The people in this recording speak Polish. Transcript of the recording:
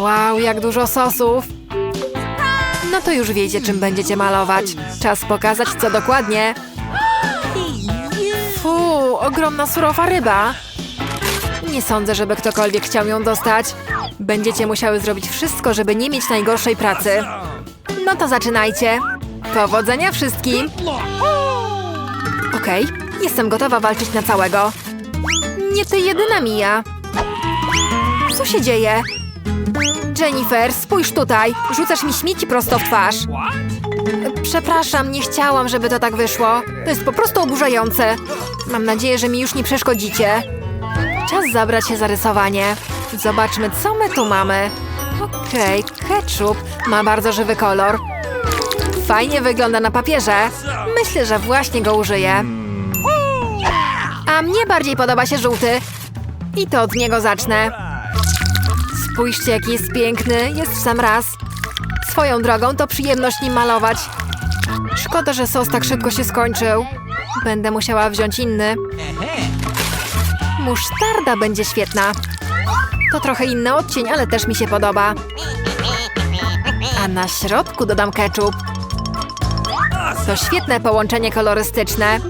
Wow, jak dużo sosów. No to już wiecie, czym będziecie malować. Czas pokazać, co dokładnie. Fu, ogromna surowa ryba. Nie sądzę, żeby ktokolwiek chciał ją dostać. Będziecie musiały zrobić wszystko, żeby nie mieć najgorszej pracy. No to zaczynajcie. Powodzenia wszystkim. Okej, jestem gotowa walczyć na całego. Nie ty jedyna, Mia. Co się dzieje? Jennifer, spójrz tutaj. Rzucasz mi śmieci prosto w twarz. Przepraszam, nie chciałam, żeby to tak wyszło. To jest po prostu oburzające. Mam nadzieję, że mi już nie przeszkodzicie. Czas zabrać się za rysowanie. Zobaczmy, co my tu mamy. Okej, ketchup ma bardzo żywy kolor. Fajnie wygląda na papierze. Myślę, że właśnie go użyję. A mnie bardziej podoba się żółty. I to od niego zacznę. Spójrzcie, jaki jest piękny. Jest w sam raz. Swoją drogą to przyjemność nim malować. Szkoda, że sos tak szybko się skończył. Będę musiała wziąć inny. Musztarda będzie świetna. To trochę inny odcień, ale też mi się podoba. A na środku dodam ketchup. To świetne połączenie kolorystyczne.